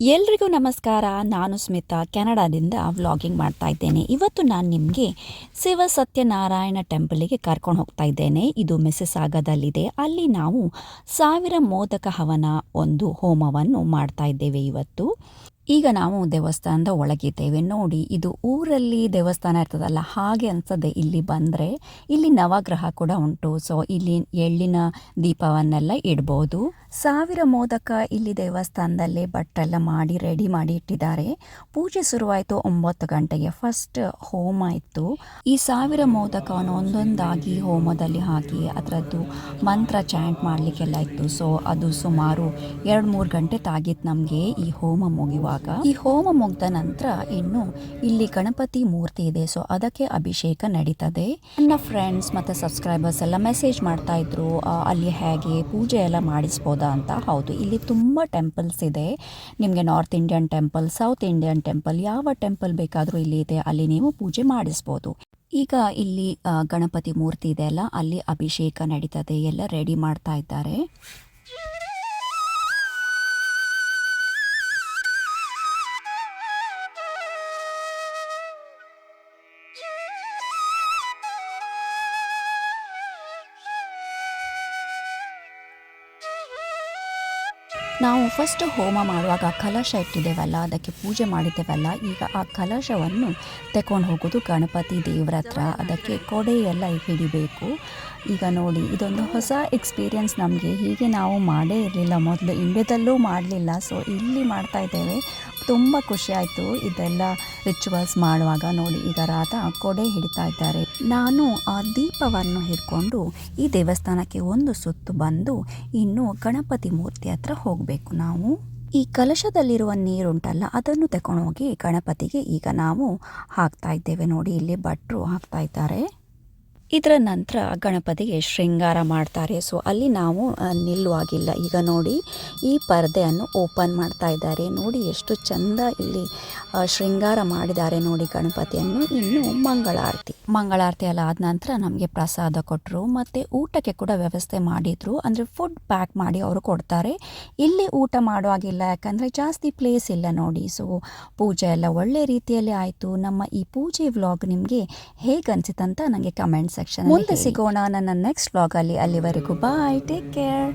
ಎಲ್ರಿಗೂ ನಮಸ್ಕಾರ. ನಾನು ಸ್ಮಿತಾ. ಕೆನಡಾದಿಂದ ವ್ಲಾಗಿಂಗ್ ಮಾಡ್ತಾ ಇದ್ದೇನೆ. ಇವತ್ತು ನಾನು ನಿಮಗೆ ಶಿವ ಸತ್ಯನಾರಾಯಣ ಟೆಂಪಲಿಗೆ ಕರ್ಕೊಂಡು ಹೋಗ್ತಾ ಇದ್ದೇನೆ. ಇದು ಮಿಸಸಾಗದಲ್ಲಿದೆ. ಅಲ್ಲಿ ನಾವು ಸಾವಿರ ಮೋದಕ ಹವನ ಒಂದು ಹೋಮವನ್ನು ಮಾಡ್ತಾ ಇದ್ದೇವೆ ಇವತ್ತು. ಈಗ ನಾವು ದೇವಸ್ಥಾನದ ಒಳಗಿದ್ದೇವೆ. ನೋಡಿ, ಇದು ಊರಲ್ಲಿ ದೇವಸ್ಥಾನ ಇರ್ತದಲ್ಲ, ಹಾಗೆ ಅನ್ಸದೆ ಇಲ್ಲಿ ಬಂದರೆ ಇಲ್ಲಿ ನವಗ್ರಹ ಕೂಡ ಉಂಟು. ಸೊ ಇಲ್ಲಿ ಎಳ್ಳಿನ ದೀಪವನ್ನೆಲ್ಲ ಇಡ್ಬೋದು. ಸಾವಿರ ಮೋದಕ ಇಲ್ಲಿ ದೇವಸ್ಥಾನದಲ್ಲಿ ಬಟ್ಟೆಲ್ಲ ಮಾಡಿ, ರೆಡಿ ಮಾಡಿ ಇಟ್ಟಿದ್ದಾರೆ. ಪೂಜೆ ಶುರುವಾಯಿತು ಒಂಬತ್ತು ಗಂಟೆಗೆ. ಫಸ್ಟ್ ಹೋಮ ಇತ್ತು. ಈ ಸಾವಿರ ಮೋದಕವನ್ನು ಒಂದೊಂದಾಗಿ ಹೋಮದಲ್ಲಿ ಹಾಕಿ, ಅದರದ್ದು ಮಂತ್ರ ಚಾಂಟ್ ಮಾಡಲಿಕ್ಕೆಲ್ಲ ಇತ್ತು. ಸೊ ಅದು ಸುಮಾರು ಎರಡು ಮೂರು ಗಂಟೆ ತಾಗಿತ್ತು ನಮಗೆ ಈ ಹೋಮ ಮುಗಿಯುವಾಗ. ಈ ಹೋಮ ಮುಗ್ದ ನಂತರ ಇನ್ನು ಇಲ್ಲಿ ಗಣಪತಿ ಮೂರ್ತಿ ಇದೆ. ಸೊ ಅದಕ್ಕೆ ಅಭಿಷೇಕ ನಡೀತದೆ. ನನ್ನ ಫ್ರೆಂಡ್ಸ್ ಮತ್ತೆ ಸಬ್ಸ್ಕ್ರೈಬರ್ಸ್ ಎಲ್ಲ ಮೆಸೇಜ್ ಮಾಡ್ತಾ ಇದ್ರು ಅಲ್ಲಿ ಹೇಗೆ? ಪೂಜೆ ಎಲ್ಲ ಮಾಡಿಸ್ಬೋದಾ? ಅಂತ. ಹೌದು, ಇಲ್ಲಿ ತುಂಬ ಟೆಂಪಲ್ಸ್ ಇದೆ. ನಿಮಗೆ north Indian temple south Indian temple ಯಾವ ಟೆಂಪಲ್ ಬೇಕಾದರೂ ಇಲ್ಲಿ ಇದೆ. ಅಲ್ಲಿ ನೀವು ಪೂಜೆ ಮಾಡಿಸ್ಬೋದು. ಈಗ ಇಲ್ಲಿ ಗಣಪತಿ ಮೂರ್ತಿ ಇದೆ ಅಲ್ಲ, ಅಲ್ಲಿ ಅಭಿಷೇಕ ನಡೀತದೆ. ಎಲ್ಲ ರೆಡಿ ಮಾಡ್ತಾ ಇದ್ದಾರೆ. ನಾವು ಫಸ್ಟ್ ಹೋಮ ಮಾಡುವಾಗ ಕಲಶ ಇಟ್ಟಿದ್ದೇವಲ್ಲ, ಅದಕ್ಕೆ ಪೂಜೆ ಮಾಡಿದ್ದೇವಲ್ಲ, ಈಗ ಆ ಕಲಶವನ್ನು ತಗೊಂಡು ಹೋಗೋದು ಗಣಪತಿ ದೇವರ ಹತ್ರ. ಅದಕ್ಕೆ ಎಲ್ಲ ಹಿಡಿಬೇಕು. ಈಗ ನೋಡಿ, ಇದೊಂದು ಹೊಸ ಎಕ್ಸ್ಪೀರಿಯನ್ಸ್ ನಮಗೆ. ಹೀಗೆ ನಾವು ಮಾಡೇ ಇರಲಿಲ್ಲ, ಮೊದಲು ಇಂಡಿಯಾದಲ್ಲೂ ಮಾಡಲಿಲ್ಲ. ಸೊ ಇಲ್ಲಿ ಮಾಡ್ತಾ ಇದ್ದೇವೆ. ತುಂಬ ಖುಷಿಯಾಯಿತು ಇದೆಲ್ಲ ರಿಚುವಲ್ಸ್ ಮಾಡುವಾಗ. ನೋಡಿ, ಈಗ ರಾಧ ಕೊಡೆ ಹಿಡಿತಾ ಇದ್ದಾರೆ. ನಾನು ಆ ದೀಪವನ್ನು ಹಿಡ್ಕೊಂಡು ಈ ದೇವಸ್ಥಾನಕ್ಕೆ ಒಂದು ಸುತ್ತು ಬಂದು ಇನ್ನು ಗಣಪತಿ ಮೂರ್ತಿ ಹತ್ರ ಹೋಗಬೇಕು ನಾವು. ಈ ಕಲಶದಲ್ಲಿರುವ ನೀರುಂಟಲ್ಲ, ಅದನ್ನು ತಗೊಂಡೋಗಿ ಗಣಪತಿಗೆ ಈಗ ನಾವು ಹಾಕ್ತಾ ಇದ್ದೇವೆ ನೋಡಿ, ಇಲ್ಲಿ ಭಟ್ರು ಹಾಕ್ತಾ ಇದ್ದಾರೆ. ಇದರ ನಂತರ ಗಣಪತಿಗೆ ಶೃಂಗಾರ ಮಾಡ್ತಾರೆ. ಸೊ ಅಲ್ಲಿ ನಾವು ನಿಲ್ಲುವಾಗಿಲ್ಲ. ಈಗ ನೋಡಿ, ಈ ಪರದೆಯನ್ನು ಓಪನ್ ಮಾಡ್ತಾ ಇದ್ದಾರೆ. ನೋಡಿ ಎಷ್ಟು ಚಂದ ಇಲ್ಲಿ ಶೃಂಗಾರ ಮಾಡಿದ್ದಾರೆ ನೋಡಿ ಗಣಪತಿಯನ್ನು. ಇನ್ನು ಮಂಗಳಾರತಿ. ಮಂಗಳಾರತಿ ಎಲ್ಲ ಆದ ನಂತರ ನಮಗೆ ಪ್ರಸಾದ ಕೊಟ್ಟರು ಮತ್ತು ಊಟಕ್ಕೆ ಕೂಡ ವ್ಯವಸ್ಥೆ ಮಾಡಿದರು. ಅಂದರೆ ಫುಡ್ ಪ್ಯಾಕ್ ಮಾಡಿ ಅವರು ಕೊಡ್ತಾರೆ. ಇಲ್ಲಿ ಊಟ ಮಾಡುವಾಗಿಲ್ಲ. ಯಾಕಂದರೆ ಜಾಸ್ತಿ ಪ್ಲೇಸ್ ಇಲ್ಲ ನೋಡಿ. ಸೊ ಪೂಜೆ ಎಲ್ಲ ಒಳ್ಳೆ ರೀತಿಯಲ್ಲಿ ಆಯಿತು. ನಮ್ಮ ಈ ಪೂಜೆ ವ್ಲಾಗ್ ನಿಮಗೆ ಹೇಗೆ ಅನಿಸಿತಂತ ನನಗೆ ಕಮೆಂಟ್ ಸೆಕ್ಷನ್ ಮುಂದೆ ಸಿಗೋಣ ನನ್ನ ನೆಕ್ಸ್ಟ್ ವ್ಲಾಗಲ್ಲಿ ಅಲ್ಲಿವರೆಗೂ ಬಾಯ್ ಟೇಕ್ ಕೇರ್